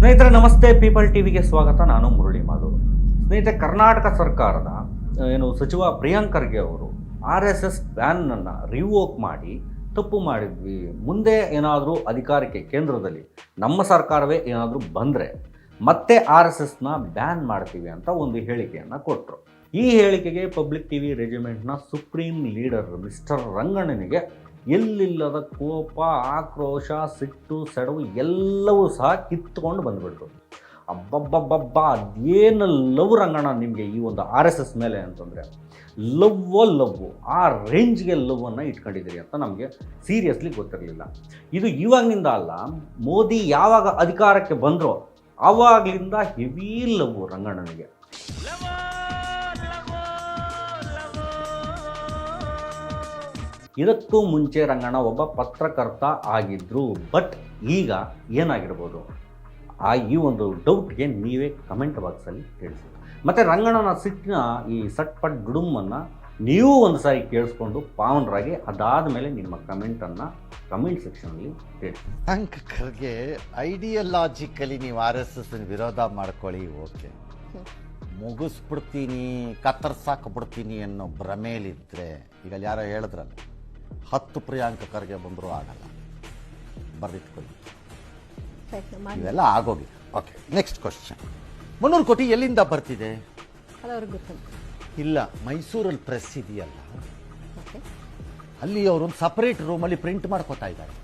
ಸ್ನೇಹಿತರೆ, ನಮಸ್ತೆ. ಪೀಪಲ್ ಟಿವಿಗೆ ಸ್ವಾಗತ. ನಾನು ಮುರಳಿ ಮಾಧವ್ ಸ್ನೇಹಿತರೆ, ಕರ್ನಾಟಕ ಸರ್ಕಾರದ ಏನು ಸಚಿವ ಪ್ರಿಯಾಂಕ್ ಖರ್ಗೆ ಅವರು ಆರ್ ಎಸ್ ಎಸ್ ಬ್ಯಾನನ್ನು ರಿವೋಕ್ ಮಾಡಿ, ತಪ್ಪು ಮಾಡಿದ್ವಿ. ಮುಂದೆ ಏನಾದರೂ ಅಧಿಕಾರಕ್ಕೆ ಕೇಂದ್ರದಲ್ಲಿ ನಮ್ಮ ಸರ್ಕಾರವೇ ಏನಾದರೂ ಬಂದರೆ ಮತ್ತೆ ಆರ್ ಎಸ್ ಎಸ್ನ ಬ್ಯಾನ್ ಮಾಡ್ತೀವಿ ಅಂತ ಒಂದು ಹೇಳಿಕೆಯನ್ನು ಕೊಟ್ಟರು ಈ ಹೇಳಿಕೆಗೆ ಪಬ್ಲಿಕ್ ಟಿ ವಿ ರೆಜಿಮೆಂಟ್ನ ಸುಪ್ರೀಂ ಲೀಡರ್ ಮಿಸ್ಟರ್ ರಂಗಣ್ಣನಿಗೆ ಎಲ್ಲಿಲ್ಲದ ಕೋಪ, ಆಕ್ರೋಶ, ಸಿಟ್ಟು, ಸೆಡವು ಎಲ್ಲವೂ ಸಹ ಕಿತ್ಕೊಂಡು ಬಂದುಬಿಟ್ರು. ಅಬ್ಬಬ್ಬಬ್ಬಬ್ಬ, ಅದೇನು ಲವ್ ರಂಗಣ ನಿಮಗೆ ಈ ಒಂದು ಆರ್ ಎಸ್ ಎಸ್ ಮೇಲೆ ಅಂತಂದರೆ? ಲವ್ವ ಲವ್ವು ಆ ರೇಂಜ್ಗೆ ಲವ್ವನ್ನು ಇಟ್ಕೊಂಡಿದ್ದೀರಿ ಅಂತ ನಮಗೆ ಸೀರಿಯಸ್ಲಿ ಗೊತ್ತಿರಲಿಲ್ಲ. ಇದು ಇವಾಗಿನಿಂದ ಅಲ್ಲ, ಮೋದಿ ಯಾವಾಗ ಅಧಿಕಾರಕ್ಕೆ ಬಂದರೋ, ಆವಾಗಲಿಂದ ಹೆವಿ ಲವ್ ರಂಗಣ್ಣನಿಗೆ ಇದಕ್ಕೂ ಮುಂಚೆ ರಂಗಣ್ಣ ಒಬ್ಬ ಪತ್ರಕರ್ತ ಆಗಿದ್ರು. ಬಟ್ ಈಗ ಏನಾಗಿರ್ಬೋದು? ಆ ಈ ಒಂದು ಡೌಟ್ಗೆ ನೀವೇ ಕಮೆಂಟ್ ಬಾಕ್ಸಲ್ಲಿ ತಿಳಿಸಿ. ಮತ್ತು ರಂಗಣ್ಣನ ಸಿಟ್ಟಿನ ಈ ಸಟ್ಪಟ್ ಗುಡುಮನ್ನು ನೀವು ಒಂದು ಸಾರಿ ಕೇಳಿಸ್ಕೊಂಡು ಪಾವನರಾಗಿ ಅದಾದ ಮೇಲೆ ನಿಮ್ಮ ಕಮೆಂಟನ್ನು ಕಮೆಂಟ್ ಸೆಕ್ಷನಲ್ಲಿ ತಿಳಿಸಿ. ಅಂಕ ಖರ್ಗೆ ಐಡಿಯಲಾಜಿಕಲಿ ನೀವು ಆರ್ ಎಸ್ ಎಸ್ ವಿರೋಧ ಮಾಡ್ಕೊಳ್ಳಿ, ಓಕೆ. ಮುಗಿಸ್ಬಿಡ್ತೀನಿ, ಕತ್ತರ್ಸಾಕ್ಬಿಡ್ತೀನಿ ಅನ್ನೋ ಭ್ರಮೇಲಿದ್ರೆ ಈಗ ಯಾರೋ ಹೇಳಿದ್ರಲ್ಲ ಹತ್ತು ಪ್ರಿಯಾಂಕ ಖರ್ಗೆ ಬಂದರೂ ಆಗಲ್ಲ. ಬರ್ದಿಟ್ಕೊಳ್ಳಿ. ಇವೆಲ್ಲ ಆಗೋಗಿದೆ ಓಕೆ ನೆಕ್ಸ್ಟ್ ಕ್ವಶನ್ ಮುನ್ನೂರು ಕೋಟಿ ಎಲ್ಲಿಂದ ಬರ್ತಿದೆ? ಇಲ್ಲ ಮೈಸೂರಲ್ಲಿ ಪ್ರೆಸ್ ಇದೆಯಲ್ಲ. ಅಲ್ಲಿ ಅವರು ಒಂದು ಸಪರೇಟ್ ರೂಮಲ್ಲಿ ಪ್ರಿಂಟ್ ಮಾಡ್ಕೋತಾ ಇದ್ದಾರೆ.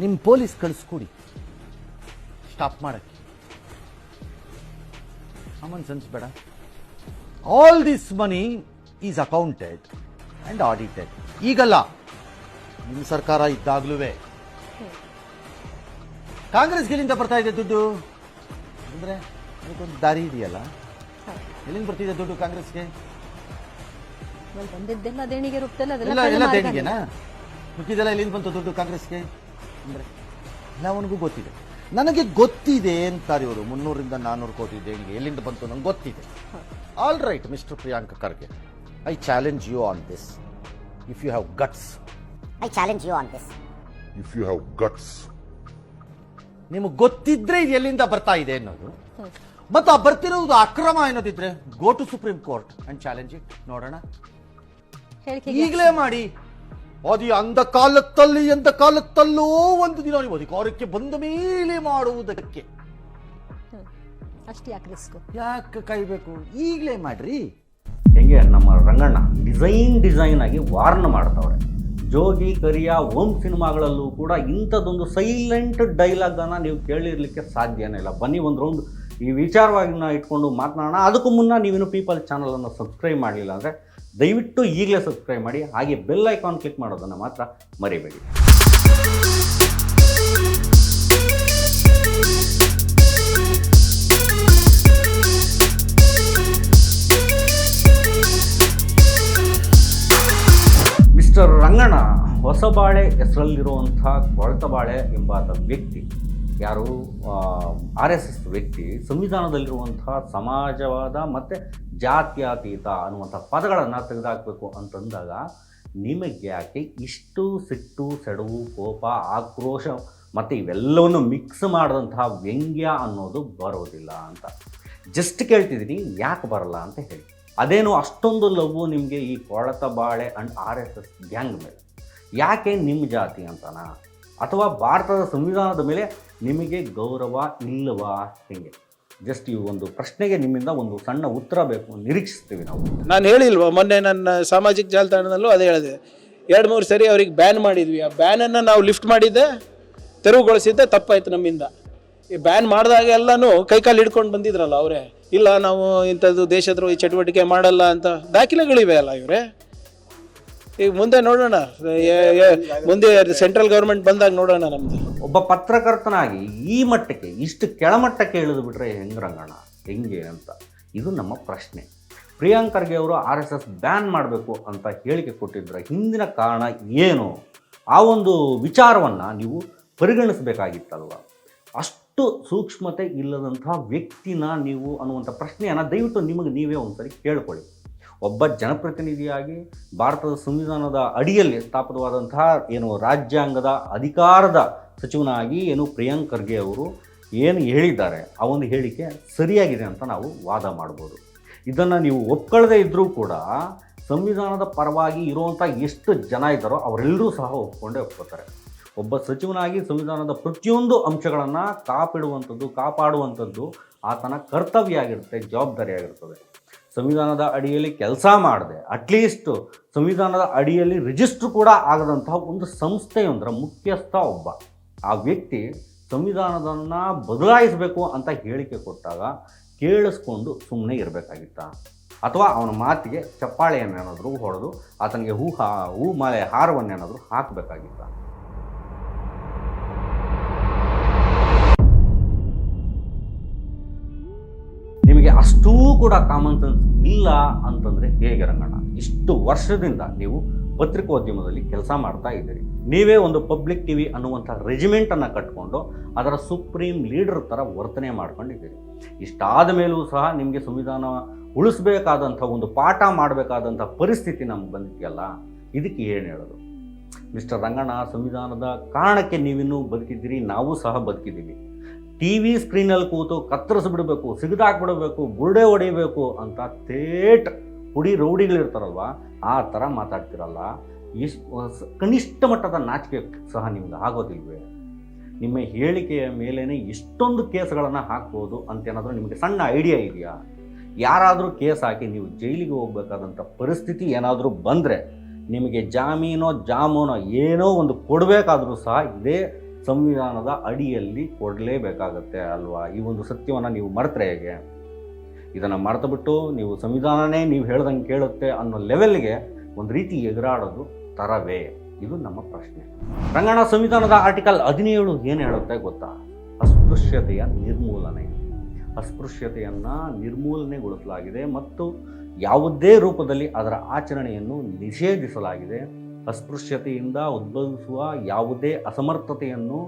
ನಿಮ್ಮ ಪೊಲೀಸ್ ಕಳಿಸ್ಕೊಡಿ. ಸ್ಟಾಪ್ ಮಾಡಕ್ಕೆ. ಕಾಮನ್ ಸೆನ್ಸ್ ಬೇಡ. All this money is accounted and audited ಈಗಲ್ಲ ನಿಮ್ಮ ಸರ್ಕಾರ ಇದ್ದಾಗ್ಲೂ ಕಾಂಗ್ರೆಸ್ ಎಲ್ಲಿಂದ ಬರ್ತಾ ಇದೆ ದುಡ್ಡು. ಅಂದ್ರೆ ಅದಕ್ಕೊಂದು ದಾರಿ ಇದೆಯಲ್ಲ? ಎಲ್ಲಿಂದ ಬರ್ತಿದೆ ದುಡ್ಡು ಕಾಂಗ್ರೆಸ್ಗೆ? ಬಂದಿದ್ದೆಲ್ಲ ದೇಣಿಗೆ ರೂಪದಲ್ಲಿ ಅದೆಲ್ಲ ಎಲ್ಲ ಕಳ್ಳ ಎಲ್ಲ ಮಾರ್ಗ ದೇಣಿಗೆನಾ? ಮಿಕ್ಕಿದೆಲ್ಲ ಎಲ್ಲಿಂದ ಬಂತು ದುಡ್ಡು ಕಾಂಗ್ರೆಸ್ಗೆ? ಅಂದ್ರೆ ಎಲ್ಲವನಿಗೂ ಗೊತ್ತಿದೆ. ನನಗೆ ಗೊತ್ತಿದೆ ಅಂತಾರೆ ಇವರು. ಮುನ್ನೂರಿಂದ ನಾನ್ನೂರು ಕೋಟಿ ದೇಣಿಗೆ ಎಲ್ಲಿಂದ ಬಂತು ನಂಗೆ ಗೊತ್ತಿದೆ. All right mister Priyank Kharge. I challenge you on this. If you have guts, I challenge you on this. if you have guts. ನಿಮಗೆ ಗೊತ್ತಿದ್ರೆ ಇದು ಎಲ್ಲಿಂದ ಬರ್ತಾ ಇದೆ ಅನ್ನೋದು. ಮತ್ತು ಆ ಬರ್ತಿರೋದು ಅಕ್ರಮ ಅನ್ನೋದಿದ್ರೆ go to supreme court and challenge it ನೋಡೋಣ. ಹೇಳಿಕೆಗೆ ಈಗಲೇ ಮಾಡಿ. ಅದು ಅಂದ ಕಾಲದಲ್ಲಿ ಎಂದ ಕಾಲತ್ತಲ್ಲೋ ಒಂದು ದಿನ ನೀವು ಅಧಿಕಾರಕ್ಕೆ ಬಂದ ಮೇಲೆ ಮಾಡುವುದಕ್ಕೆ. ಅಷ್ಟು ಯಾಕೆ ರಿಸ್ಕು ಯಾಕೆ ಕಾಯ್ಬೇಕು ಈಗಲೇ ಮಾಡ್ರಿ. ಹೆಂಗೆ ನಮ್ಮ ರಂಗಣ್ಣ ಡಿಸೈನ್ ಡಿಸೈನ್ ಆಗಿ ವಾರ್ನ್ ಮಾಡ್ತವ್ರೆ. ಜೋಗಿ, ಕರಿಯ, ಓಂ ಸಿನಿಮಾಗಳಲ್ಲೂ ಕೂಡ ಇಂಥದ್ದೊಂದು ಸೈಲೆಂಟ್ ಡೈಲಾಗನ್ನು ನೀವು ಕೇಳಿರಲಿಕ್ಕೆ ಸಾಧ್ಯನೇ ಇಲ್ಲ. ಬನ್ನಿ ಒಂದು ರೌಂಡ್ ಈ ವಿಚಾರವಾಗಿ ಇಟ್ಕೊಂಡು ಮಾತನಾಡೋಣ. ಅದಕ್ಕೂ ಮುನ್ನ ನೀವೇನು ಪೀಪಲ್ ಚಾನಲನ್ನು ಸಬ್ಸ್ಕ್ರೈಬ್ ಮಾಡಲಿಲ್ಲ ಅಂದರೆ ದಯವಿಟ್ಟು ಈಗಲೇ ಸಬ್ಸ್ಕ್ರೈಬ್ ಮಾಡಿ. ಹಾಗೆ ಬೆಲ್ ಐಕಾನ್ ಕ್ಲಿಕ್ ಮಾಡೋದನ್ನು ಮಾತ್ರ ಮರಿಬೇಡಿ. ರಂಗಣ್ಣ ಹೊಸಬಾಳೆ ಹೆಸರಲ್ಲಿರುವಂಥ ಕೊಳತಬಾಳೆ ಎಂಬಾತ ವ್ಯಕ್ತಿ. ಯಾರು? ಆರ್ ಎಸ್ ಎಸ್ ವ್ಯಕ್ತಿ. ಸಂವಿಧಾನದಲ್ಲಿರುವಂಥ ಸಮಾಜವಾದ ಮತ್ತು ಜಾತ್ಯಾತೀತ ಅನ್ನುವಂಥ ಪದಗಳನ್ನು ತೆಗೆದುಹಾಕಬೇಕು ಅಂತಂದಾಗ ನಿಮಗೆ ಯಾಕೆ ಇಷ್ಟು ಸಿಟ್ಟು, ಸೆಡವು, ಕೋಪ, ಆಕ್ರೋಶ ಮತ್ತು ಇವೆಲ್ಲವನ್ನು ಮಿಕ್ಸ್ ಮಾಡಿದಂತಹ ವ್ಯಂಗ್ಯ ಅನ್ನೋದು ಬರೋದಿಲ್ಲ ಅಂತ. ಜಸ್ಟ್ ಕೇಳ್ತಿದ್ದೀನಿ, ಯಾಕೆ ಬರಲ್ಲ ಅಂತ ಹೇಳಿ. ಅದೇನು ಅಷ್ಟೊಂದು ಲವ್ವು ನಿಮಗೆ ಈ ಕೊಳತ ಬಾಳೆ and R S S gang ಮೇಲೆ. ಯಾಕೆ ನಿಮ್ಮ ಜಾತಿ ಅಂತನಾ? ಅಥವಾ ಭಾರತದ ಸಂವಿಧಾನದ ಮೇಲೆ ನಿಮಗೆ ಗೌರವ ಇಲ್ಲವಾ? ಹೇಗೆ? ಜಸ್ಟ್ ಈ ಒಂದು ಪ್ರಶ್ನೆಗೆ ನಿಮ್ಮಿಂದ ಒಂದು ಸಣ್ಣ ಉತ್ತರ ಬೇಕು, ನಿರೀಕ್ಷಿಸ್ತೀವಿ ನಾವು. ನಾನು ಹೇಳಿಲ್ವಾ, ಮೊನ್ನೆ ನನ್ನ ಸಾಮಾಜಿಕ ಜಾಲತಾಣದಲ್ಲೂ ಅದೇ ಹೇಳಿದೆ. ಎರಡು ಮೂರು ಸರಿ ಅವ್ರಿಗೆ ಬ್ಯಾನ್ ಮಾಡಿದ್ವಿ. ಆ ಬ್ಯಾನನ್ನು ನಾವು ಲಿಫ್ಟ್ ಮಾಡಿದ್ದೆ, ತೆರವುಗೊಳಿಸಿದ್ದೆ, ತಪ್ಪಾಯ್ತು ನಮ್ಮಿಂದ. ಈ ಬ್ಯಾನ್ ಮಾಡಿದಾಗ ಎಲ್ಲನೂ ಕೈಕಾಲು ಹಿಡ್ಕೊಂಡು ಬಂದಿದ್ರಲ್ಲ ಅವರೇ. ಇಲ್ಲ, ನಾವು ಇಂಥದ್ದು ದೇಶದ್ರೋಹಿ ಚಟುವಟಿಕೆ ಮಾಡಲ್ಲ ಅಂತ ದಾಖಲೆಗಳಿವೆ ಅಲ್ಲ ಇವರೇ? ಈಗ ಮುಂದೆ ನೋಡೋಣ. ಮುಂದೆ ಸೆಂಟ್ರಲ್ ಗೌರ್ಮೆಂಟ್ ಬಂದಾಗ ನೋಡೋಣ ನಮ್ದು. ಒಬ್ಬ ಪತ್ರಕರ್ತನಾಗಿ ಈ ಮಟ್ಟಕ್ಕೆ, ಇಷ್ಟು ಕೆಳಮಟ್ಟಕ್ಕೆ ಇಳಿದು ಬಿಟ್ರೆ ಹೆಂಗೆ ರಂಗಣ ಹೆಂಗೆ ಅಂತ? ಇದು ನಮ್ಮ ಪ್ರಶ್ನೆ. ಪ್ರಿಯಾಂಕ್ ಖರ್ಗೆ ಅವರು ಆರ್ ಎಸ್ ಎಸ್ ಬ್ಯಾನ್ ಮಾಡಬೇಕು ಅಂತ ಹೇಳಿಕೆ ಕೊಟ್ಟಿದ್ರೆ ಹಿಂದಿನ ಕಾರಣ ಏನು? ಆ ಒಂದು ವಿಚಾರವನ್ನು ನೀವು ಪರಿಗಣಿಸಬೇಕಾಗಿತ್ತಲ್ವ? ಅಷ್ಟು ಸೂಕ್ಷ್ಮತೆ ಇಲ್ಲದಂತಹ ವ್ಯಕ್ತಿನ ನೀವು ಅನ್ನುವಂಥ ಪ್ರಶ್ನೆಯನ್ನು ದಯವಿಟ್ಟು ನಿಮಗೆ ನೀವೇ ಒಂದ್ಸರಿ ಕೇಳ್ಕೊಳ್ಳಿ. ಒಬ್ಬ ಜನಪ್ರತಿನಿಧಿಯಾಗಿ ಭಾರತದ ಸಂವಿಧಾನದ ಅಡಿಯಲ್ಲಿ ಸ್ಥಾಪಿತವಾದಂತಹ ಏನು ರಾಜ್ಯಾಂಗದ ಅಧಿಕಾರದ ಸಚಿವನಾಗಿ ಏನು ಪ್ರಿಯಾಂಕ್ ಖರ್ಗೆ ಅವರು ಏನು ಹೇಳಿದ್ದಾರೆ, ಆ ಒಂದು ಹೇಳಿಕೆ ಸರಿಯಾಗಿದೆ ಅಂತ ನಾವು ವಾದ ಮಾಡ್ಬೋದು. ಇದನ್ನು ನೀವು ಒಪ್ಕೊಳ್ಳದೇ ಇದ್ದರೂ ಕೂಡ ಸಂವಿಧಾನದ ಪರವಾಗಿ ಇರುವಂಥ ಎಷ್ಟು ಜನ ಇದ್ದಾರೋ ಅವರೆಲ್ಲರೂ ಸಹ ಒಪ್ಕೊಂಡೇ ಒಪ್ಕೋತಾರೆ. ಒಬ್ಬ ಸಚಿವನಾಗಿ ಸಂವಿಧಾನದ ಪ್ರತಿಯೊಂದು ಅಂಶಗಳನ್ನು ಕಾಪಿಡುವಂಥದ್ದು, ಕಾಪಾಡುವಂಥದ್ದು ಆತನ ಕರ್ತವ್ಯ ಆಗಿರುತ್ತೆ ಜವಾಬ್ದಾರಿ ಆಗಿರ್ತದೆ ಸಂವಿಧಾನದ ಅಡಿಯಲ್ಲಿ ಕೆಲಸ ಮಾಡದೆ ಅಟ್ಲೀಸ್ಟ್ ಸಂವಿಧಾನದ ಅಡಿಯಲ್ಲಿ ರಿಜಿಸ್ಟ್ರ್ ಕೂಡ ಆಗದಂತಹ ಒಂದು ಸಂಸ್ಥೆಯೊಂದರ ಮುಖ್ಯಸ್ಥ ಒಬ್ಬ. ಆ ವ್ಯಕ್ತಿ ಸಂವಿಧಾನದನ್ನು ಬದಲಾಯಿಸಬೇಕು ಅಂತ ಹೇಳಿಕೆ ಕೊಟ್ಟಾಗ ಕೇಳಿಸ್ಕೊಂಡು ಸುಮ್ಮನೆ ಇರಬೇಕಾಗಿತ್ತ? ಅಥವಾ ಅವನ ಮಾತಿಗೆ ಚಪ್ಪಾಳೆಯನ್ನೇನಾದರೂ ಹೊಡೆದು ಆತನಿಗೆ ಹೂ ಹಾ ಹೂ ಮಾಲೆ ಹಾರವನ್ನೇನಾದರೂ ಹಾಕಬೇಕಾಗಿತ್ತ? ಕೂಡ ಕಾಮನ್ ಸೆನ್ಸ್ ಇಲ್ಲ ಅಂತಂದರೆ ಹೇಗೆ ರಂಗಣ್ಣ? ಇಷ್ಟು ವರ್ಷದಿಂದ ನೀವು ಪತ್ರಿಕೋದ್ಯಮದಲ್ಲಿ ಕೆಲಸ ಮಾಡ್ತಾ ಇದ್ದೀರಿ. ನೀವೇ ಒಂದು ಪಬ್ಲಿಕ್ ಟಿ ವಿ ಅನ್ನುವಂಥ ರೆಜಿಮೆಂಟನ್ನು ಕಟ್ಕೊಂಡು ಅದರ ಸುಪ್ರೀಂ ಲೀಡರ್ ಥರ ವರ್ತನೆ ಮಾಡ್ಕೊಂಡಿದ್ದೀರಿ. ಇಷ್ಟಾದ ಮೇಲೂ ಸಹ ನಿಮಗೆ ಸಂವಿಧಾನ ಉಳಿಸ್ಬೇಕಾದಂಥ ಒಂದು ಪಾಠ ಮಾಡಬೇಕಾದಂಥ ಪರಿಸ್ಥಿತಿ ನಮ್ಗೆ ಬಂದಿದೆಯಲ್ಲ, ಇದಕ್ಕೆ ಏನು ಹೇಳೋದು? ಮಿಸ್ಟರ್ ರಂಗಣ್ಣ, ಸಂವಿಧಾನದ ಕಾರಣಕ್ಕೆ ನೀವಿನ್ನೂ ಬದುಕಿದ್ದೀರಿ, ನಾವು ಸಹ ಬದುಕಿದ್ದೀವಿ. ಟಿ ವಿ ಸ್ಕ್ರೀನಲ್ಲಿ ಕೂತು ಕತ್ತರಿಸ್ಬಿಡ್ಬೇಕು, ಸಿಗದಾಕ್ಬಿಡಬೇಕು ಬುರುಡೆ ಹೊಡಿಬೇಕು ಅಂತ ಥೇಟ್ ಪುಡಿ ರೌಡಿಗಳಿರ್ತಾರಲ್ವ? ಆ ಥರ ಮಾತಾಡ್ತಿರಲ್ಲ. ಇಷ್ಟು ಕನಿಷ್ಠ ಮಟ್ಟದ ನಾಚಿಕೆ ಸಹ ನಿಮ್ಗೆ ಆಗೋದಿಲ್ವೇ? ನಿಮ್ಮ ಹೇಳಿಕೆಯ ಮೇಲೇ ಇಷ್ಟೊಂದು ಕೇಸ್ಗಳನ್ನು ಹಾಕ್ಬೋದು ಅಂತ ಏನಾದರೂ ನಿಮಗೆ ಸಣ್ಣ ಐಡಿಯಾ ಇದೆಯಾ? ಯಾರಾದರೂ ಕೇಸ್ ಹಾಕಿ ನೀವು ಜೈಲಿಗೆ ಹೋಗ್ಬೇಕಾದಂಥ ಪರಿಸ್ಥಿತಿ ಏನಾದರೂ ಬಂದರೆ ನಿಮಗೆ ಜಾಮೀನೋ ಜಾಮೂನೋ ಏನೋ ಒಂದು ಕೊಡಬೇಕಾದರೂ ಸಹ ಇದೇ ಸಂವಿಧಾನದ ಅಡಿಯಲ್ಲಿ ಕೊಡಲೇಬೇಕಾಗತ್ತೆ ಅಲ್ವಾ? ಈ ಒಂದು ಸತ್ಯವನ್ನು ನೀವು ಮರೆತರೆ ಹೇಗೆ? ಇದನ್ನು ಮರೆತುಬಿಟ್ಟು ನೀವು ಸಂವಿಧಾನನೇ ನೀವು ಹೇಳ್ದಂಗೆ ಕೇಳುತ್ತೆ ಅನ್ನೋ ಲೆವೆಲ್ಗೆ ಒಂದು ರೀತಿ ಎಗರಾಡೋದು ತರವೇ? ಇದು ನಮ್ಮ ಪ್ರಶ್ನೆ. ರಂಗಣ ಸಂವಿಧಾನದ ಆರ್ಟಿಕಲ್ ಹದಿನೇಳು ಏನು ಹೇಳುತ್ತೆ ಗೊತ್ತಾ? ಅಸ್ಪೃಶ್ಯತೆಯ ನಿರ್ಮೂಲನೆ. ಅಸ್ಪೃಶ್ಯತೆಯನ್ನು ನಿರ್ಮೂಲನೆಗೊಳಿಸಲಾಗಿದೆ ಮತ್ತು ಯಾವುದೇ ರೂಪದಲ್ಲಿ ಅದರ ಆಚರಣೆಯನ್ನು ನಿಷೇಧಿಸಲಾಗಿದೆ. ಅಸ್ಪೃಶ್ಯತೆಯಿಂದ ಉದ್ಭವಿಸುವ ಯಾವುದೇ ಅಸಮರ್ಥತೆಯನ್ನು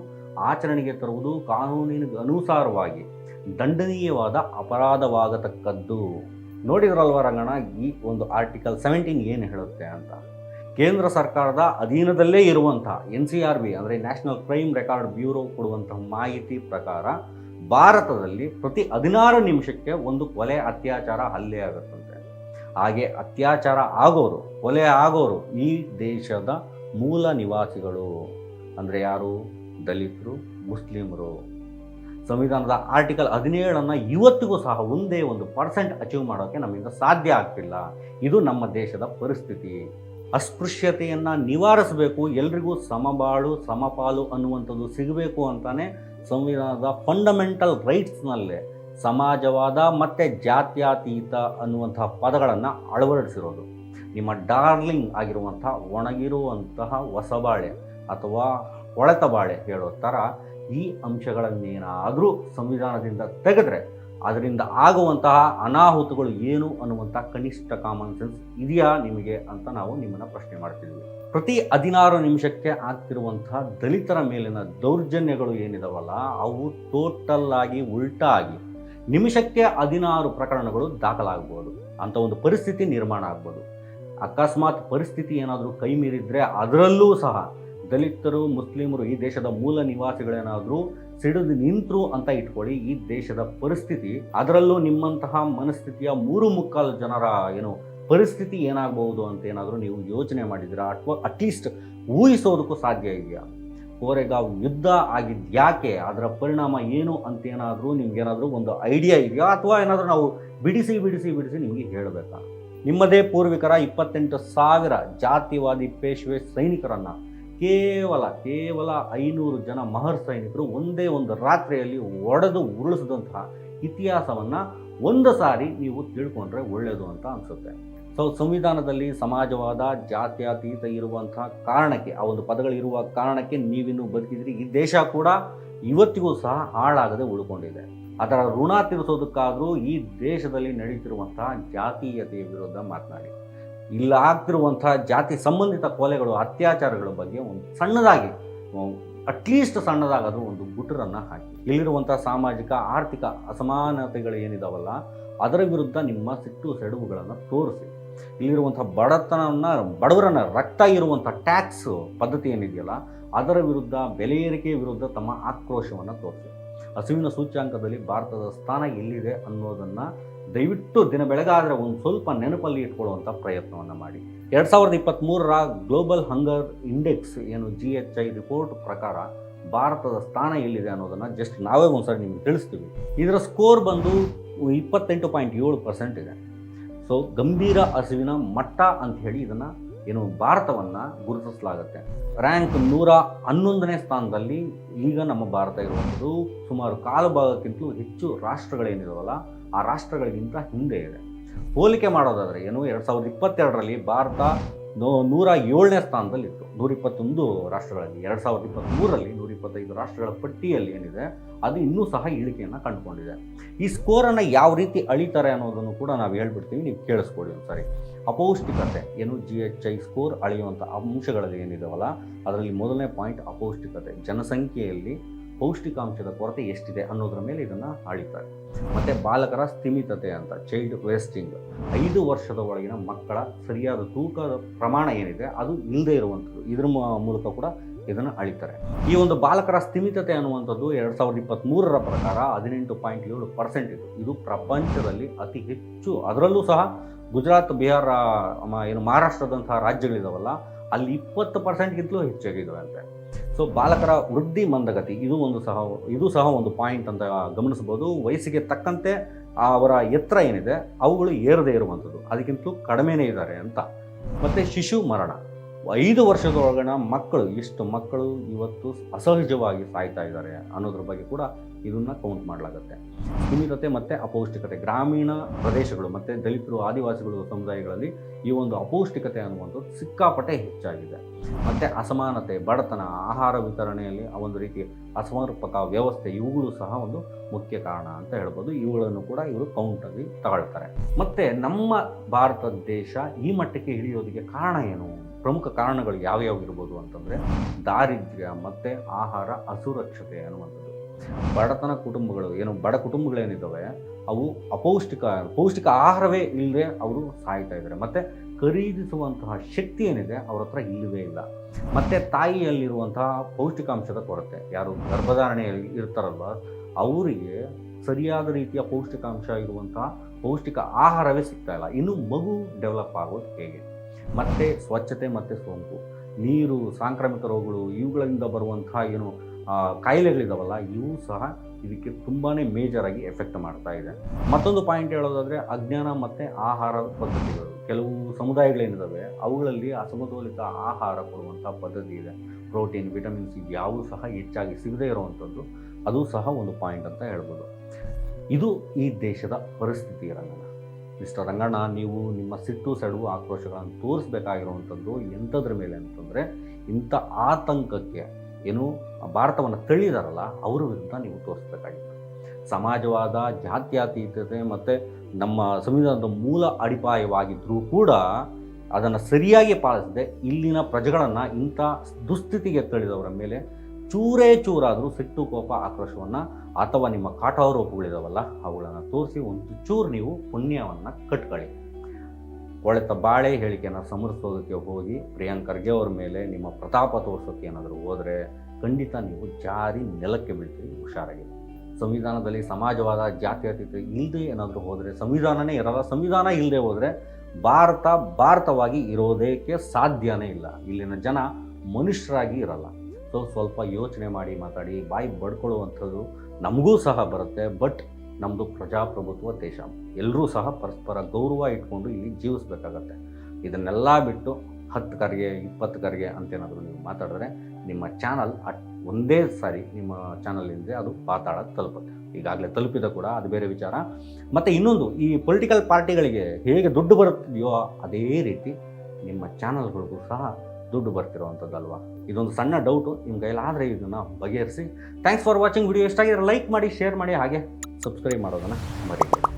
ಆಚರಣೆಗೆ ತರುವುದು ಕಾನೂನಿನ ಅನುಸಾರವಾಗಿ ದಂಡನೀಯವಾದ ಅಪರಾಧವಾಗತಕ್ಕದ್ದು. ನೋಡಿದ್ರಲ್ವ ರಂಗಣ ಈ ಒಂದು ಆರ್ಟಿಕಲ್ ಸೆವೆಂಟೀನ್ ಏನು ಹೇಳುತ್ತೆ ಅಂತ? ಕೇಂದ್ರ ಸರ್ಕಾರದ ಅಧೀನದಲ್ಲೇ ಇರುವಂಥ ಎನ್ ಸಿ ಆರ್ ಬಿ ಅಂದರೆ ನ್ಯಾಷನಲ್ ಕ್ರೈಮ್ ರೆಕಾರ್ಡ್ ಬ್ಯೂರೋ ಕೊಡುವಂತಹ ಮಾಹಿತಿ ಪ್ರಕಾರ ಭಾರತದಲ್ಲಿ ಪ್ರತಿ ಹದಿನಾರು ನಿಮಿಷಕ್ಕೆ ಒಂದು ಕೊಲೆ ಅತ್ಯಾಚಾರ ಹಲ್ಲೆ ಆಗುತ್ತಂತೆ. ಹಾಗೆ ಅತ್ಯಾಚಾರ ಆಗೋರು, ಕೊಲೆ ಆಗೋರು ಈ ದೇಶದ ಮೂಲ ನಿವಾಸಿಗಳು. ಅಂದರೆ ಯಾರು? ದಲಿತರು, ಮುಸ್ಲಿಮರು. ಸಂವಿಧಾನದ ಆರ್ಟಿಕಲ್ ಹದಿನೇಳನ್ನು ಇವತ್ತಿಗೂ ಸಹ ಒಂದೇ ಒಂದು ಪರ್ಸೆಂಟ್ ಅಚೀವ್ ಮಾಡೋಕ್ಕೆ ನಮ್ಮಿಂದ ಸಾಧ್ಯ ಆಗ್ತಿಲ್ಲ. ಇದು ನಮ್ಮ ದೇಶದ ಪರಿಸ್ಥಿತಿ. ಅಸ್ಪೃಶ್ಯತೆಯನ್ನು ನಿವಾರಿಸಬೇಕು, ಎಲ್ರಿಗೂ ಸಮಬಾಳು, ಸಮಪಾಲು ಅನ್ನುವಂಥದ್ದು ಸಿಗಬೇಕು ಅಂತಲೇ ಸಂವಿಧಾನದ ಫಂಡಮೆಂಟಲ್ ರೈಟ್ಸ್ನಲ್ಲೇ ಸಮಾಜವಾದ ಮತ್ತು ಜಾತ್ಯಾತೀತ ಅನ್ನುವಂತಹ ಪದಗಳನ್ನು ಅಳವಡಿಸಿರೋದು. ನಿಮ್ಮ ಡಾರ್ಲಿಂಗ್ ಆಗಿರುವಂಥ ಒಣಗಿರುವಂತಹ ಹೊಸಬಾಳೆ ಅಥವಾ ಕೊಳೆತ ಬಾಳೆ ಹೇಳೋ ಥರ ಈ ಅಂಶಗಳನ್ನೇನಾದರೂ ಸಂವಿಧಾನದಿಂದ ತೆಗೆದ್ರೆ ಅದರಿಂದ ಆಗುವಂತಹ ಅನಾಹುತಗಳು ಏನು ಅನ್ನುವಂಥ ಕನಿಷ್ಠ ಕಾಮನ್ ಸೆನ್ಸ್ ಇದೆಯಾ ನಿಮಗೆ ಅಂತ ನಾವು ನಿಮ್ಮನ್ನು ಪ್ರಶ್ನೆ ಮಾಡ್ತಿದ್ವಿ. ಪ್ರತಿ ಹದಿನಾರು ನಿಮಿಷಕ್ಕೆ ಆಗ್ತಿರುವಂತಹ ದಲಿತರ ಮೇಲಿನ ದೌರ್ಜನ್ಯಗಳು ಏನಿದಾವಲ್ಲ ಅವು ಟೋಟಲ್ ಆಗಿ ಉಲ್ಟಾ ಆಗಿ ನಿಮಿಷಕ್ಕೆ ಹದಿನಾರು ಪ್ರಕರಣಗಳು ದಾಖಲಾಗ್ಬೋದು ಅಂತ ಒಂದು ಪರಿಸ್ಥಿತಿ ನಿರ್ಮಾಣ ಆಗ್ಬೋದು. ಅಕಸ್ಮಾತ್ ಪರಿಸ್ಥಿತಿ ಏನಾದರೂ ಕೈ ಮೀರಿದ್ರೆ ಅದರಲ್ಲೂ ಸಹ ದಲಿತರು, ಮುಸ್ಲಿಮರು ಈ ದೇಶದ ಮೂಲ ನಿವಾಸಿಗಳೇನಾದರೂ ಸಿಡಿದು ನಿಂತರು ಅಂತ ಇಟ್ಕೊಳ್ಳಿ, ಈ ದೇಶದ ಪರಿಸ್ಥಿತಿ, ಅದರಲ್ಲೂ ನಿಮ್ಮಂತಹ ಮನಸ್ಥಿತಿಯ ಮೂರು ಮುಕ್ಕಾಲು ಜನರ ಏನು ಪರಿಸ್ಥಿತಿ ಏನಾಗಬಹುದು ಅಂತ ಏನಾದರೂ ನೀವು ಯೋಚನೆ ಮಾಡಿದ್ದೀರಾ? ಅಥವಾ ಅಟ್ಲೀಸ್ಟ್ ಊಹಿಸೋದಕ್ಕೂ ಸಾಧ್ಯ ಇದೆಯಾ? ಕೋರೆಗಾವ್ ಯುದ್ಧ ಆಗಿದ್ಯಾಕೆ ಅದರ ಪರಿಣಾಮ ಏನು ಅಂತ ಏನಾದರೂ ನಿಮ್ಗೇನಾದರೂ ಒಂದು ಐಡಿಯಾ ಇದೆಯಾ? ಅಥವಾ ಏನಾದರೂ ನಾವು ಬಿಡಿಸಿ ಬಿಡಿಸಿ ಬಿಡಿಸಿ ನಿಮಗೆ ಹೇಳಬೇಕಾ? ನಿಮ್ಮದೇ ಪೂರ್ವಿಕರ ಇಪ್ಪತ್ತೆಂಟು ಸಾವಿರ ಜಾತಿವಾದಿ ಪೇಶ್ವೆ ಸೈನಿಕರನ್ನು ಕೇವಲ ಕೇವಲ ಐನೂರು ಜನ ಮಹರ್ ಸೈನಿಕರು ಒಂದೇ ಒಂದು ರಾತ್ರಿಯಲ್ಲಿ ಒಡೆದು ಉರುಳಿಸಿದಂತಹ ಇತಿಹಾಸವನ್ನು ಒಂದು ಸಾರಿ ನೀವು ತಿಳ್ಕೊಂಡ್ರೆ ಒಳ್ಳೆಯದು ಅಂತ ಅನಿಸುತ್ತೆ. ಸೊ ಸಂವಿಧಾನದಲ್ಲಿ ಸಮಾಜವಾದ ಜಾತ್ಯತೀತ ಇರುವಂತಹ ಕಾರಣಕ್ಕೆ, ಆ ಒಂದು ಪದಗಳಿರುವ ಕಾರಣಕ್ಕೆ ನೀವಿನ್ನೂ ಬದುಕಿದ್ರಿ. ಈ ದೇಶ ಕೂಡ ಇವತ್ತಿಗೂ ಸಹ ಹಾಳಾಗದೆ ಉಳ್ಕೊಂಡಿದೆ. ಅದರ ಋಣ ತೀರಿಸೋದಕ್ಕಾದರೂ ಈ ದೇಶದಲ್ಲಿ ನಡೀತಿರುವಂತಹ ಜಾತೀಯತೆಯ ವಿರುದ್ಧ ಮಾತನಾಡಿ. ಇಲ್ಲಿ ಆಗ್ತಿರುವಂತಹ ಜಾತಿ ಸಂಬಂಧಿತ ಕೊಲೆಗಳು, ಅತ್ಯಾಚಾರಗಳ ಬಗ್ಗೆ ಒಂದು ಸಣ್ಣದಾಗಿ ಅಟ್ಲೀಸ್ಟ್ ಸಣ್ಣದಾಗದು ಒಂದು ಗುಟರನ್ನು ಹಾಕಿ. ಇಲ್ಲಿರುವಂಥ ಸಾಮಾಜಿಕ, ಆರ್ಥಿಕ ಅಸಮಾನತೆಗಳು ಏನಿದಾವಲ್ಲ ಅದರ ವಿರುದ್ಧ ನಿಮ್ಮ ಸಿಟ್ಟು ಸೆಡುವುಗಳನ್ನು ತೋರಿಸಿ. ಇಲ್ಲಿರುವಂಥ ಬಡತನವನ್ನು, ಬಡವರನ್ನು ರಕ್ತ ಇರುವಂಥ ಟ್ಯಾಕ್ಸ್ ಪದ್ಧತಿ ಏನಿದೆಯಲ್ಲ, ಅದರ ವಿರುದ್ಧ, ಬೆಲೆ ಏರಿಕೆ ವಿರುದ್ಧ ತಮ್ಮ ಆಕ್ರೋಶವನ್ನು ತೋರಿಸಿದೆ. ಹಸುವಿನ ಸೂಚ್ಯಾಂಕದಲ್ಲಿ ಭಾರತದ ಸ್ಥಾನ ಎಲ್ಲಿದೆ ಅನ್ನೋದನ್ನು ದಯವಿಟ್ಟು ದಿನ ಬೆಳಗಾದರೆ ಒಂದು ಸ್ವಲ್ಪ ನೆನಪಲ್ಲಿ ಇಟ್ಕೊಳ್ಳುವಂಥ ಪ್ರಯತ್ನವನ್ನು ಮಾಡಿ. ಎರಡು ಸಾವಿರದ ಇಪ್ಪತ್ತ್ಮೂರರ ಗ್ಲೋಬಲ್ ಹಂಗರ್ ಇಂಡೆಕ್ಸ್ ಏನು ಜಿ ಎಚ್ ಐ ರಿಪೋರ್ಟ್ ಪ್ರಕಾರ ಭಾರತದ ಸ್ಥಾನ ಎಲ್ಲಿದೆ ಅನ್ನೋದನ್ನು ಜಸ್ಟ್ ನಾವೇ ಒಂದ್ಸರಿ ನಿಮಗೆ ತಿಳಿಸ್ತೀವಿ. ಇದರ ಸ್ಕೋರ್ ಬಂದು ಇಪ್ಪತ್ತೆಂಟು ಪಾಯಿಂಟ್ ಏಳು ಪರ್ಸೆಂಟ್ ಇದೆ. ಸೊ ಗಂಭೀರ ಹಸಿವಿನ ಮಟ್ಟ ಅಂತ ಹೇಳಿ ಇದನ್ನು ಏನು ಭಾರತವನ್ನು ಗುರುತಿಸಲಾಗುತ್ತೆ. ರ್ಯಾಂಕ್ ನೂರ ಹನ್ನೊಂದನೇ ಸ್ಥಾನದಲ್ಲಿ ಈಗ ನಮ್ಮ ಭಾರತ ಇರುವಂಥದ್ದು ಸುಮಾರು ಕಾಲು ಭಾಗಕ್ಕಿಂತಲೂ ಹೆಚ್ಚು ರಾಷ್ಟ್ರಗಳೇನಿರೋಲ್ಲ ಆ ರಾಷ್ಟ್ರಗಳಿಗಿಂತ ಹಿಂದೆ ಇದೆ. ಹೋಲಿಕೆ ಮಾಡೋದಾದರೆ ಏನು, ಎರಡು ಸಾವಿರದ ಇಪ್ಪತ್ತೆರಡರಲ್ಲಿ ಭಾರತ ನೂರ ಏಳನೇ ಸ್ಥಾನದಲ್ಲಿತ್ತು. ನೂರ ಇಪ್ಪತ್ತೊಂದು ರಾಷ್ಟ್ರಗಳಲ್ಲಿ, ಎರಡು ಸಾವಿರದ ಇಪ್ಪತ್ತ್ಮೂರರಲ್ಲಿ ನೂರ ಇಪ್ಪತ್ತೈದು ರಾಷ್ಟ್ರಗಳ ಪಟ್ಟಿಯಲ್ಲಿ ಏನಿದೆ, ಅದು ಇನ್ನೂ ಸಹ ಇಳಿಕೆಯನ್ನು ಕಂಡುಕೊಂಡಿದೆ. ಈ ಸ್ಕೋರನ್ನು ಯಾವ ರೀತಿ ಅಳಿತಾರೆ ಅನ್ನೋದನ್ನು ಕೂಡ ನಾವು ಹೇಳ್ಬಿಡ್ತೀವಿ, ನೀವು ಕೇಳಿಸ್ಕೊಳ್ಳಿ ಒಂದ್ಸರಿ. ಅಪೌಷ್ಟಿಕತೆ, ಏನು ಜಿ ಎಚ್ ಐ ಸ್ಕೋರ್ ಅಳೆಯುವಂಥ ಅಂಶಗಳಲ್ಲಿ ಏನಿದಾವಲ್ಲ, ಅದರಲ್ಲಿ ಮೊದಲನೇ ಪಾಯಿಂಟ್ ಅಪೌಷ್ಟಿಕತೆ. ಜನಸಂಖ್ಯೆಯಲ್ಲಿ ಪೌಷ್ಟಿಕಾಂಶದ ಕೊರತೆ ಎಷ್ಟಿದೆ ಅನ್ನೋದ್ರ ಮೇಲೆ ಇದನ್ನು ಆಳಿತಾರೆ. ಮತ್ತು ಬಾಲಕರ ಸ್ಥಿಮಿತತೆ ಅಂತ ಚೈಲ್ಡ್ ವೇಸ್ಟಿಂಗ್ ಐದು ವರ್ಷದ ಒಳಗಿನ ಮಕ್ಕಳ ಸರಿಯಾದ ತೂಕದ ಪ್ರಮಾಣ ಏನಿದೆ, ಅದು ಇಲ್ಲದೆ ಇರುವಂಥದ್ದು. ಇದ್ರ ಮೂಲಕ ಕೂಡ ಇದನ್ನು ಅಳಿತಾರೆ ಈ ಒಂದು ಬಾಲಕರ ಸ್ಥಿಮಿತತೆ ಅನ್ನುವಂಥದ್ದು ಎರಡು ಸಾವಿರದ ಇಪ್ಪತ್ತ್ಮೂರರ ಪ್ರಕಾರ ಹದಿನೆಂಟು ಪಾಯಿಂಟ್ ಏಳು ಪರ್ಸೆಂಟ್ ಇದು. ಇದು ಪ್ರಪಂಚದಲ್ಲಿ ಅತಿ ಹೆಚ್ಚು, ಅದರಲ್ಲೂ ಸಹ ಗುಜರಾತ್, ಬಿಹಾರ ಏನು ಮಹಾರಾಷ್ಟ್ರದಂತಹ ರಾಜ್ಯಗಳಿದಾವಲ್ಲ, ಅಲ್ಲಿ ಇಪ್ಪತ್ತು ಪರ್ಸೆಂಟ್ಗಿಂತಲೂ ಹೆಚ್ಚಾಗಿದ್ದಾವೆ ಅಂತೆ ಸೊ ಬಾಲಕರ ವೃದ್ಧಿ ಮಂದಗತಿ, ಇದು ಒಂದು ಸಹ, ಇದು ಸಹ ಒಂದು ಪಾಯಿಂಟ್ ಅಂತ ಗಮನಿಸ್ಬೋದು ವಯಸ್ಸಿಗೆ ತಕ್ಕಂತೆ ಅವರ ಎತ್ತರ ಏನಿದೆ, ಅವುಗಳು ಏರದೇ ಇರುವಂಥದ್ದು. ಅದಕ್ಕಿಂತಲೂ ಕಡಿಮೆನೇ ಇದ್ದಾರೆ ಅಂತ. ಮತ್ತು ಶಿಶು ಮರಣ. ಐದು ವರ್ಷದೊಳಗಣ ಮಕ್ಕಳು, ಎಷ್ಟು ಮಕ್ಕಳು ಇವತ್ತು ಅಸಹಜವಾಗಿ ಸಾಯ್ತಾ ಇದ್ದಾರೆ ಅನ್ನೋದ್ರ ಬಗ್ಗೆ ಕೂಡ ಇದನ್ನು ಕೌಂಟ್ ಮಾಡಲಾಗುತ್ತೆ. ಸ್ಥಿಮಿತತೆ ಮತ್ತು ಅಪೌಷ್ಟಿಕತೆ, ಗ್ರಾಮೀಣ ಪ್ರದೇಶಗಳು ಮತ್ತು ದಲಿತರು, ಆದಿವಾಸಿಗಳು ಸಮುದಾಯಗಳಲ್ಲಿ ಈ ಒಂದು ಅಪೌಷ್ಟಿಕತೆ ಅನ್ನುವಂಥದ್ದು ಸಿಕ್ಕಾಪಟ್ಟೆ ಹೆಚ್ಚಾಗಿದೆ. ಮತ್ತು ಅಸಮಾನತೆ, ಬಡತನ, ಆಹಾರ ವಿತರಣೆಯಲ್ಲಿ ಆ ಒಂದು ರೀತಿ ಅಸಮರ್ಪಕ ವ್ಯವಸ್ಥೆ ಇವುಗಳು ಸಹ ಒಂದು ಮುಖ್ಯ ಕಾರಣ ಅಂತ ಹೇಳ್ಬೋದು. ಇವುಗಳನ್ನು ಕೂಡ ಇವರು ಕೌಂಟಲ್ಲಿ ತಗೊಳ್ತಾರೆ. ಮತ್ತು ನಮ್ಮ ಭಾರತ ದೇಶ ಈ ಮಟ್ಟಕ್ಕೆ ಇಳಿಯೋದಕ್ಕೆ ಕಾರಣ ಏನು? ಪ್ರಮುಖ ಕಾರಣಗಳು ಯಾವ್ಯಾವ ಇರ್ಬೋದು ಅಂತಂದರೆ ದಾರಿದ್ರ್ಯ ಮತ್ತು ಆಹಾರ ಅಸುರಕ್ಷತೆ ಅನ್ನುವಂಥದ್ದು. ಬಡತನ ಕುಟುಂಬಗಳು ಏನು ಬಡ ಕುಟುಂಬಗಳೇನಿದ್ದಾವೆ, ಅವು ಅಪೌಷ್ಟಿಕ, ಪೌಷ್ಟಿಕ ಆಹಾರವೇ ಇಲ್ಲದೆ ಅವರು ಸಾಯ್ತಾ ಇದ್ದಾರೆ. ಮತ್ತು ಖರೀದಿಸುವಂತಹ ಶಕ್ತಿ ಏನಿದೆ ಅವ್ರ ಹತ್ರ ಇಲ್ಲವೇ ಇಲ್ಲ. ಮತ್ತು ತಾಯಿಯಲ್ಲಿರುವಂತಹ ಪೌಷ್ಟಿಕಾಂಶದ ಕೊರತೆ. ಯಾರು ಗರ್ಭಧಾರಣೆಯಲ್ಲಿ ಇರ್ತಾರಲ್ವ, ಅವರಿಗೆ ಸರಿಯಾದ ರೀತಿಯ ಪೌಷ್ಟಿಕಾಂಶ ಇರುವಂತಹ ಪೌಷ್ಟಿಕ ಆಹಾರವೇ ಸಿಗ್ತಾ ಇಲ್ಲ. ಇನ್ನು ಮಗು ಡೆವಲಪ್ ಆಗೋದು ಹೇಗೆ? ಮತ್ತು ಸ್ವಚ್ಛತೆ ಮತ್ತು ಸೋಂಕು. ನೀರು, ಸಾಂಕ್ರಾಮಿಕ ರೋಗಗಳು, ಇವುಗಳಿಂದ ಬರುವಂತಹ ಏನು ಕಾಯಿಲೆಗಳಿದಾವಲ್ಲ, ಇವು ಸಹ ಇದಕ್ಕೆ ತುಂಬಾ ಮೇಜರಾಗಿ ಎಫೆಕ್ಟ್ ಮಾಡ್ತಾ ಇದೆ. ಮತ್ತೊಂದು ಪಾಯಿಂಟ್ ಹೇಳೋದಾದರೆ, ಅಜ್ಞಾನ ಮತ್ತು ಆಹಾರ ಪದ್ಧತಿಗಳು. ಕೆಲವು ಸಮುದಾಯಗಳೇನಿದ್ದಾವೆ ಅವುಗಳಲ್ಲಿ ಅಸಮತೋಲಿತ ಆಹಾರ ಕೊಡುವಂಥ ಪದ್ಧತಿ ಇದೆ. ಪ್ರೋಟೀನ್ ವಿಟಮಿನ್ಸ್ ಇವ್ಯಾವೂ ಸಹ ಹೆಚ್ಚಾಗಿ ಸಿಗದೇ ಇರುವಂಥದ್ದು ಅದು ಸಹ ಒಂದು ಪಾಯಿಂಟ್ ಅಂತ ಹೇಳ್ಬೋದು. ಇದು ಈ ದೇಶದ ಪರಿಸ್ಥಿತಿ ರಂಗನ. ಮಿಸ್ಟರ್ ರಂಗಣ್ಣ, ನೀವು ನಿಮ್ಮ ಸಿಟ್ಟು ಸೆಡು ಆಕ್ರೋಶಗಳನ್ನು ತೋರಿಸ್ಬೇಕಾಗಿರುವಂಥದ್ದು ಎಂಥದ್ರ ಮೇಲೆ ಅಂತಂದರೆ, ಇಂಥ ಆತಂಕಕ್ಕೆ ಏನು ಭಾರತವನ್ನು ತಳ್ಳಿದಾರಲ್ಲ, ಅವರ ವಿರುದ್ಧ ನೀವು ತೋರಿಸ್ಬೇಕಾಗಿತ್ತು. ಸಮಾಜವಾದ, ಜಾತ್ಯಾತೀತತೆ ಮತ್ತು ನಮ್ಮ ಸಂವಿಧಾನದ ಮೂಲ ಅಡಿಪಾಯವಾಗಿದ್ದರೂ ಕೂಡ ಅದನ್ನು ಸರಿಯಾಗಿ ಪಾಲಿಸದೆ ಇಲ್ಲಿನ ಪ್ರಜೆಗಳನ್ನು ಇಂಥ ದುಸ್ಥಿತಿಗೆ ತಳ್ಳಿದವರ ಮೇಲೆ ಚೂರೇ ಚೂರಾದರೂ ಸಿಟ್ಟು, ಕೋಪ, ಆಕ್ರೋಶವನ್ನು ಅಥವಾ ನಿಮ್ಮ ಕಾಟಾರೋಪಗಳಿದಾವಲ್ಲ ಅವುಗಳನ್ನು ತೋರಿಸಿ ಒಂದು ಚೂರು ನೀವು ಪುಣ್ಯವನ್ನು ಕಟ್ಕೊಳ್ಳಿ. ಒಳೆತ ಬಾಳೆ ಹೇಳಿಕೆಯನ್ನು ಸಮರ್ಸೋದಕ್ಕೆ ಹೋಗಿ ಪ್ರಿಯಾಂಕರ್ಗೆ ಅವ್ರ ಮೇಲೆ ನಿಮ್ಮ ಪ್ರತಾಪ ತೋರಿಸೋಕೆ ಏನಾದರೂ ಹೋದರೆ ಖಂಡಿತ ನೀವು ಜಾರಿ ನೆಲಕ್ಕೆ ಬೀಳ್ತೀರಿ ಹುಷಾರಾಗಿ ಸಂವಿಧಾನದಲ್ಲಿ ಸಮಾಜವಾದ ಜಾತ್ಯತೀತ ಇಲ್ಲದೆ ಏನಾದರೂ ಹೋದರೆ, ಸಂವಿಧಾನನೇ ಇರಲ್ಲ, ಸಂವಿಧಾನ ಇಲ್ಲದೆ ಹೋದರೆ ಭಾರತ ಭಾರತವಾಗಿ ಇರೋದಕ್ಕೆ ಸಾಧ್ಯನೇ ಇಲ್ಲ. ಇಲ್ಲಿನ ಜನ ಮನುಷ್ಯರಾಗಿ ಇರಲ್ಲ. ಸೊ, ಸ್ವಲ್ಪ ಯೋಚನೆ ಮಾಡಿ ಮಾತಾಡಿ, ಬಾಯಿ ಬಡ್ಕೊಳ್ಳುವಂಥದ್ದು ನಮಗೂ ಸಹ ಬರುತ್ತೆ, ಬಟ್ ನಮ್ಮದು ಪ್ರಜಾಪ್ರಭುತ್ವ ದೇಶ. ಎಲ್ಲರೂ ಸಹ ಪರಸ್ಪರ ಗೌರವ ಇಟ್ಕೊಂಡು ಇಲ್ಲಿ ಜೀವಿಸ್ಬೇಕಾಗತ್ತೆ. ಇದನ್ನೆಲ್ಲ ಬಿಟ್ಟು ಹತ್ತು ಕರಿಗೆ, ಇಪ್ಪತ್ತು ಕರಿಗೆ ಅಂತೇನಾದರೂ ನೀವು ಮಾತಾಡಿದ್ರೆ ನಿಮ್ಮ ಚಾನಲ್ ಅಟ್ ಒಂದೇ ಸಾರಿ ನಿಮ್ಮ ಚಾನಲಿಂದ ಅದು ಪಾತಾಳ ತಲುಪುತ್ತೆ. ಈಗಾಗಲೇ ತಲುಪಿದ ಕೂಡ ಅದು ಬೇರೆ ವಿಚಾರ. ಮತ್ತು ಇನ್ನೊಂದು, ಈ ಪೊಲಿಟಿಕಲ್ ಪಾರ್ಟಿಗಳಿಗೆ ಹೇಗೆ ದುಡ್ಡು ಬರುತ್ತಿದೆಯೋ ಅದೇ ರೀತಿ ನಿಮ್ಮ ಚಾನಲ್ಗಳಿಗೂ ಸಹ ದುಡ್ಡು ಬರ್ತಿರೋವಂಥದ್ದಲ್ವಾ? ಇದೊಂದು ಸಣ್ಣ ಡೌಟು ನಿಮ್ಮ ಕೈಲಾದರೆ ಇದನ್ನು ಬಗೆಹರಿಸಿ. ಥ್ಯಾಂಕ್ಸ್ ಫಾರ್ ವಾಚಿಂಗ್ ವಿಡಿಯೋ ಎಷ್ಟಾಗಿರೋ ಲೈಕ್ ಮಾಡಿ ಶೇರ್ ಮಾಡಿ, ಹಾಗೆ ಸಬ್ಸ್ಕ್ರೈಬ್ ಮಾಡೋದನ್ನು ಮರಿಬೇಡಿ.